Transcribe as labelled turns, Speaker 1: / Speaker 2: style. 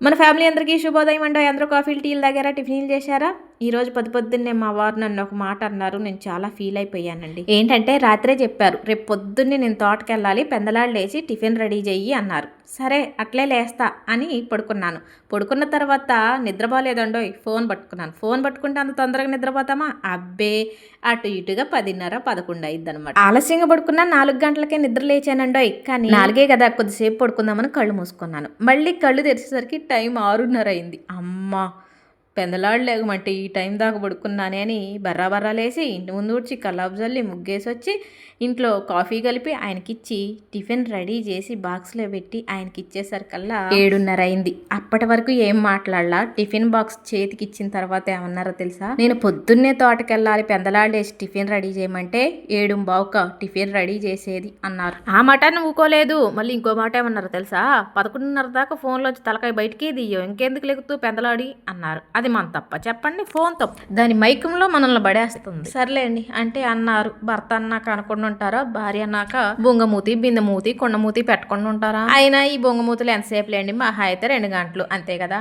Speaker 1: మన ఫ్యామిలీ అందరికీ శుభోదయం అండి. అందరూ కాఫీలు టీలు తాగారా టిఫిన్లు చేశారా? ఈ రోజు పొద్దు పొద్దున్నే మా వారు నన్ను ఒక మాట అన్నారు. నేను చాలా ఫీల్ అయిపోయానండి. ఏంటంటే రాత్రే చెప్పారు. రేపు పొద్దున్నే నేను తోటకి వెళ్ళాలి పెందలాళ్ళు లేచి టిఫిన్ రెడీ చెయ్యి అన్నారు. సరే అట్లే లేస్తా అని పడుకున్నాను. పడుకున్న తర్వాత నిద్రపోలేదండోయ్ ఫోన్ పట్టుకున్నాను. ఫోన్ పట్టుకుంటే అంత తొందరగా నిద్రపోతామా? అబ్బే! అటు ఇటుగా పదిన్నర పదకొండు అయింది అనమాట ఆలస్యంగా పడుకున్నా నాలుగు గంటలకే నిద్ర లేచానండోయ్. కానీ నాలుగే కదా కొద్దిసేపు పడుకుందామని కళ్ళు మూసుకున్నాను. మళ్ళీ కళ్ళు తెరిచేసరికి టైం ఆరున్నర అయింది. అమ్మా! పెందలాడు లేకమంటే ఈ టైం దాకా పడుకున్నానే అని బర్రా బర్రా లేసి ఇంటి ముందు ఊడ్చి కల్లాబ్జల్లి ముగ్గేసి వచ్చి ఇంట్లో కాఫీ కలిపి ఆయనకిచ్చి టిఫిన్ రెడీ చేసి బాక్స్లో పెట్టి ఆయనకి ఇచ్చేసరికల్లా ఏడున్నర అయింది అప్పటి వరకు ఏం మాట్లాడలా? టిఫిన్ బాక్స్ చేతికి ఇచ్చిన తర్వాత ఏమన్నారో తెలుసా? నేను పొద్దున్నే తోటకెళ్ళాలి పెందలాడేసి టిఫిన్ రెడీ చేయమంటే ఏడు బావుక టిఫిన్ రెడీ చేసేది అన్నారు. ఆ మాట నువ్వుకోలేదు మళ్ళీ ఇంకో మాట ఏమన్నారో తెలుసా? పదకొండున్నర దాకా ఫోన్లోంచి తలకాయ బయటికి దియ్యో ఇంకెందుకు లెగుతూ పెందలాడి? అన్నారు. అది అది మన తప్ప. చెప్పండి ఫోన్ తప్పు. దాని మైకంలో మనల్ని పడేస్తుంది. సర్లేండి అంటే అన్నారు భర్త అన్నాక అనుకుండా ఉంటారా? భార్య అన్నాక బొంగమూతి బిందమూతి కొండమూతి పెట్టకుండా ఉంటారా? అయినా ఈ బొంగమూతులు ఎంతసేపు లేండి మహా అయితే రెండు గంటలు అంతే కదా?